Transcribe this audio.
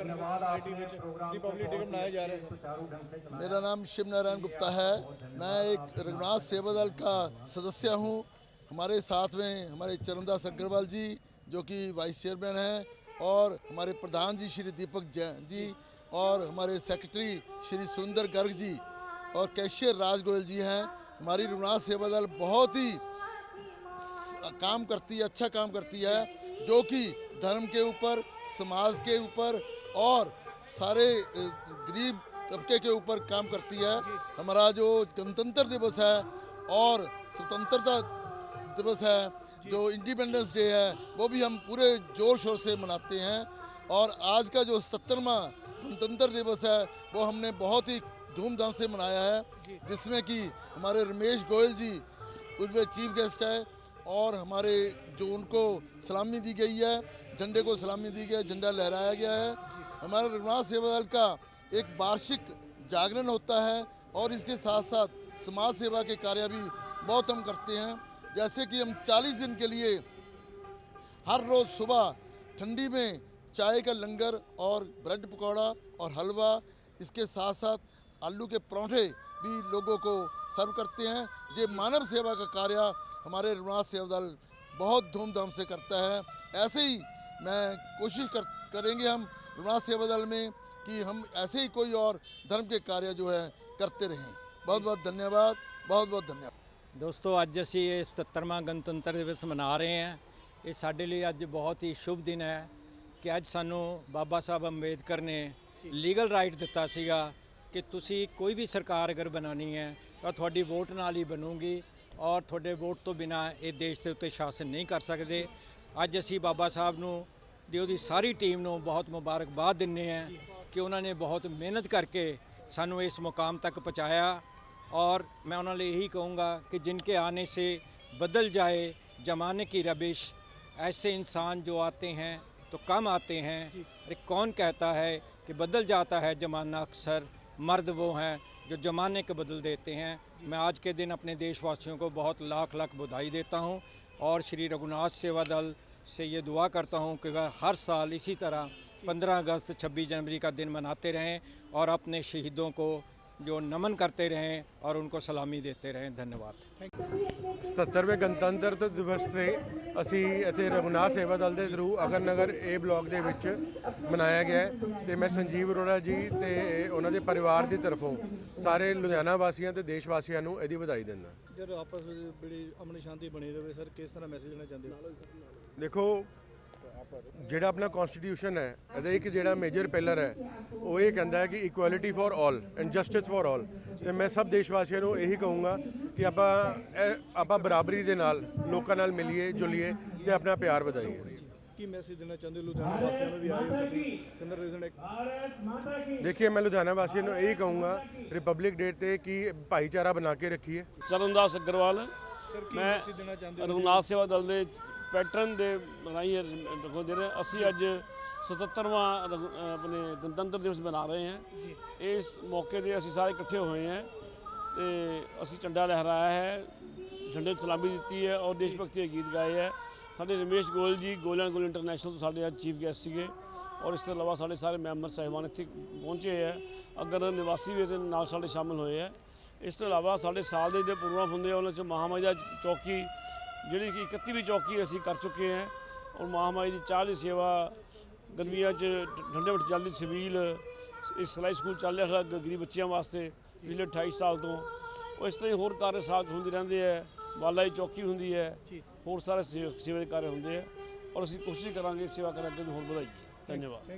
धन्यवाद आपने ही। मेरा नाम शिव नारायण गुप्ता है। मैं एक रघुनाथ सेवा दल का सदस्य हूँ। हमारे साथ में हमारे चरणदास अग्रवाल जी जो कि वाइस चेयरमैन हैं और हमारे प्रधान जी श्री दीपक जैन जी और हमारे सेक्रेटरी श्री सुंदर गर्ग जी और कैशियर राज गोयल जी हैं। हमारी रघुनाथ सेवा दल बहुत ही काम करती है अच्छा काम करती है जो कि धर्म के ऊपर समाज के ऊपर और सारे गरीब तबके के ऊपर काम करती है। हमारा जो गणतंत्र दिवस है और स्वतंत्रता दिवस है, जो इंडिपेंडेंस डे है, वो भी हम पूरे ज़ोर शोर से मनाते हैं। और आज का जो सत्तरवा गणतंत्र दिवस है, वो हमने बहुत ही धूमधाम से मनाया है, जिसमें कि हमारे रमेश गोयल जी उसमें चीफ गेस्ट है और हमारे जो उनको सलामी दी गई है, झंडे को सलामी दी गई है, झंडा लहराया गया है। हमारे रघुनाथ सेवा दल का एक वार्षिक जागरण होता है और इसके साथ साथ समाज सेवा के कार्य भी बहुत हम करते हैं। जैसे कि हम 40 दिन के लिए हर रोज़ सुबह ठंडी में चाय का लंगर और ब्रेड पकौड़ा और हलवा, इसके साथ साथ आलू के परौंठे भी लोगों को सर्व करते हैं। ये मानव सेवा का कार्य हमारे रघुनाथ सेवा दल बहुत धूमधाम से करता है। ऐसे ही मैं कोशिश कर, करेंगे हम रघुनाथ सेवा दल में कि हम ऐसे ही कोई और धर्म के कार्य जो है करते रहें बहुत बहुत धन्यवाद बहुत बहुत धन्यवाद ਦੋਸਤੋ ਅੱਜ ਅਸੀਂ ਇਹ 77ਵਾਂ ਗਣਤੰਤਰ ਦਿਵਸ ਮਨਾ ਰਹੇ ਹਾਂ ਇਹ ਸਾਡੇ ਲਈ ਅੱਜ ਬਹੁਤ ਹੀ ਸ਼ੁਭ ਦਿਨ ਹੈ ਕਿ ਅੱਜ ਸਾਨੂੰ ਬਾਬਾ ਸਾਹਿਬ ਅੰਬੇਦਕਰ ਨੇ ਲੀਗਲ ਰਾਈਟ ਦਿੱਤਾ ਸੀਗਾ ਕਿ ਤੁਸੀਂ ਕੋਈ ਵੀ ਸਰਕਾਰ ਅਗਰ ਬਣਾਉਣੀ ਹੈ ਤਾਂ ਤੁਹਾਡੀ ਵੋਟ ਨਾਲ ਹੀ ਬਣੂਗੀ ਔਰ ਤੁਹਾਡੇ ਵੋਟ ਤੋਂ ਬਿਨਾ ਇਹ ਦੇਸ਼ ਦੇ ਉੱਤੇ ਸ਼ਾਸਨ ਨਹੀਂ ਕਰ ਸਕਦੇ ਅੱਜ ਅਸੀਂ ਬਾਬਾ ਸਾਹਿਬ ਨੂੰ ਦੀ ਉਹਦੀ ਸਾਰੀ ਟੀਮ ਨੂੰ ਬਹੁਤ ਮੁਬਾਰਕਬਾਦ ਦਿੰਦੇ ਹਾਂ ਕਿ ਉਹਨਾਂ ਨੇ ਬਹੁਤ ਮਿਹਨਤ ਕਰਕੇ ਸਾਨੂੰ ਇਸ ਮੁਕਾਮ ਤੱਕ ਪਹੁੰਚਾਇਆ और मैं उन्होंने यही कहूँगा कि जिनके आने से बदल जाए ज़माने की रबिश ऐसे इंसान जो आते हैं तो कम आते हैं अरे कौन कहता है कि बदल जाता है ज़माना अक्सर मर्द वो हैं जो ज़माने को बदल देते हैं मैं आज के दिन अपने देशवासियों को बहुत लाख लाख बधाई देता हूँ और श्री रघुनाथ सेवा दल से ये दुआ करता हूँ कि वह हर साल इसी तरह 15 अगस्त 26 जनवरी का दिन मनाते रहें और अपने शहीदों को जो नमन करते रहें और उनको सलामी देते रहें धन्यवाद 77ਵੇਂ ਗਣਤੰਤਰ ਦਿਵਸ ਤੇ ਅਸੀਂ ਇੱਥੇ ਰਘੁਨਾਥ ਸੇਵਾ ਦਲ ਦੇ ਥਰੂ ਅਗਰ ਨਗਰ ਏ ਬਲਾਕ ਦੇ ਵਿੱਚ ਮਨਾਇਆ ਗਿਆ ਹੈ ਤੇ ਮੈਂ ਸੰਜੀਵ ਅਰੋੜਾ ਜੀ ਤੇ ਉਹਨਾਂ ਦੇ ਪਰਿਵਾਰ ਦੀ ਤਰਫੋਂ ਸਾਰੇ ਲੁਧਿਆਣਾ ਵਾਸੀਆਂ ਤੇ ਦੇਸ਼ ਵਾਸੀਆਂ ਨੂੰ ਇਹਦੀ ਵਧਾਈ ਦਿੰਦਾ ਜਦ ਆਪਸ ਵਿੱਚ ਬੜੀ ਅਮਨ ਸ਼ਾਂਤੀ ਬਣੀ ਰਹੇ ਸਰ ਕਿਸ ਤਰ੍ਹਾਂ ਮੈਸੇਜ ਦੇਣਾ ਚਾਹੁੰਦੇ ਹੋ ਦੇਖੋ ਜਿਹੜਾ ਆਪਣਾ ਕਨਸਟੀਟਿਊਸ਼ਨ ਹੈ ਇਹਦਾ ਇੱਕ ਜਿਹੜਾ ਮੇਜਰ ਪਿਲਰ ਹੈ ਉਹ ਇਹ ਕਹਿੰਦਾ ਹੈ ਕਿ equality for all and justice for all ਤੇ ਮੈਂ ਸਭ ਦੇਸ਼ ਵਾਸੀਆਂ ਨੂੰ ਇਹੀ ਕਹੂੰਗਾ ਕਿ ਆਪਾਂ ਆਪਾਂ ਬਰਾਬਰੀ ਦੇ ਨਾਲ ਲੋਕਾਂ ਨਾਲ ਮਿਲੀਏ ਜੁਲੀਏ ਤੇ ਆਪਣਾ ਪਿਆਰ ਵਧਾਈਏ। ਕੀ ਮੈਸੇਜ ਦੇਣਾ ਚਾਹੁੰਦੇ ਲੁਧਿਆਣਾ ਵਾਸੀਆਂ ਨੂੰ ਵੀ ਆਏ ਹੋ ਤੁਸੀਂ। ਕੰਦਰ ਰੀਜ਼ਨ ਇੱਕ ਦੇਖਿਏ ਮੈਂ ਲੁਧਿਆਣਾ ਵਾਸੀਆਂ ਨੂੰ ਇਹੀ ਕਹੂੰਗਾ ਰਿਪਬਲਿਕ ਡੇ ਤੇ ਕਿ ਭਾਈਚਾਰਾ ਬਣਾ ਕੇ ਰੱਖੀਏ। ਚਰਨਦਾਸ ਅਗਰਵਾਲ। ਮੈਂ ਰਘੁਨਾਥ ਸੇਵਾ ਦਲ ਦੇ ਪੈਟਰਨ ਦੇ ਰਾਹੀਂ ਰਖੋ ਦੇ ਰਹੇ। ਅਸੀਂ ਅੱਜ 77ਵਾਂ ਰਘੁ- ਅ, ਆਪਣੇ ਗਣਤੰਤਰ ਦਿਵਸ ਮਨਾ ਰਹੇ ਹਾਂ। ਇਸ ਮੌਕੇ ਤੇ ਅਸੀਂ ਸਾਰੇ ਇਕੱਠੇ ਹੋਏ ਹਾਂ ਤੇ ਅਸੀਂ ਝੰਡਾ ਲਹਿਰਾਇਆ ਹੈ ਝੰਡੇ ਨੂੰ ਸਲਾਮੀ ਦਿੱਤੀ ਹੈ ਔਰ ਦੇਸ਼ ਭਗਤੀ ਦੇ ਗੀਤ ਗਾਏ ਹੈ। ਸਾਡੇ ਰਮੇਸ਼ ਗੋਇਲ ਜੀ ਗੋਲਨ ਗੋਲ ਇੰਟਰਨੈਸ਼ਨਲ ਤੋਂ ਸਾਡੇ ਅੱਜ ਚੀਫ ਗੈਸਟ ਸੀਗੇ ਔਰ ਇਸ ਤੋਂ ਇਲਾਵਾ ਸਾਡੇ ਸਾਰੇ ਮੈਂਬਰ ਸਾਹਿਬਾਨ ਇੱਥੇ ਪਹੁੰਚੇ ਹੈ। ਅਗਰ ਨਿਵਾਸੀ ਵੀ ਇਹਦੇ ਨਾਲ ਸਾਡੇ ਸ਼ਾਮਲ ਹੋਏ ਹੈ। ਇਸ ਤੋਂ ਇਲਾਵਾ ਸਾਡੇ ਸਾਲ ਦੇ ਜਿਹੜੇ ਪ੍ਰੋਗਰਾਮ ਹੁੰਦੇ ਆ ਉਹਨਾਂ 'ਚ ਮਹਾਮਾਈ ਦਾ ਚੌਕੀ ਜਿਹੜੀ ਕਿ 31ਵੀਂ ਚੌਕੀ ਅਸੀਂ ਕਰ ਚੁੱਕੇ ਹਾਂ ਔਰ ਮਹਾਮਾਈ ਦੀ ਚਾਹ ਦੀ ਸੇਵਾ ਗਰਮੀਆਂ 'ਚ ਠੰਡੇ ਵਿੱਚ ਜਲਦੀ ਛਬੀਲ ਇਹ ਸਿਲਾਈ ਸਕੂਲ ਚੱਲ ਰਿਹਾ ਸਾਡਾ ਗਰੀਬ ਬੱਚਿਆਂ ਵਾਸਤੇ ਪਿਛਲੇ 28 ਸਾਲ ਤੋਂ। ਉਹ ਇਸ ਤਰ੍ਹਾਂ ਹੀ ਹੋਰ ਕਾਰਜ ਸਾਥ ਹੁੰਦੇ ਰਹਿੰਦੇ ਹੈ ਵਾਲਾ ਦੀ ਚੌਕੀ ਹੁੰਦੀ ਹੈ ਹੋਰ ਸਾਰੇ ਸੇਵਾ ਦੇ ਕਾਰਜ ਹੁੰਦੇ ਆ ਔਰ ਅਸੀਂ ਕੋਸ਼ਿਸ਼ ਕਰਾਂਗੇ ਸੇਵਾ ਕਰਾਂਗੇ ਹੋਰ ਵਧਾਈਏ। ਧੰਨਵਾਦ।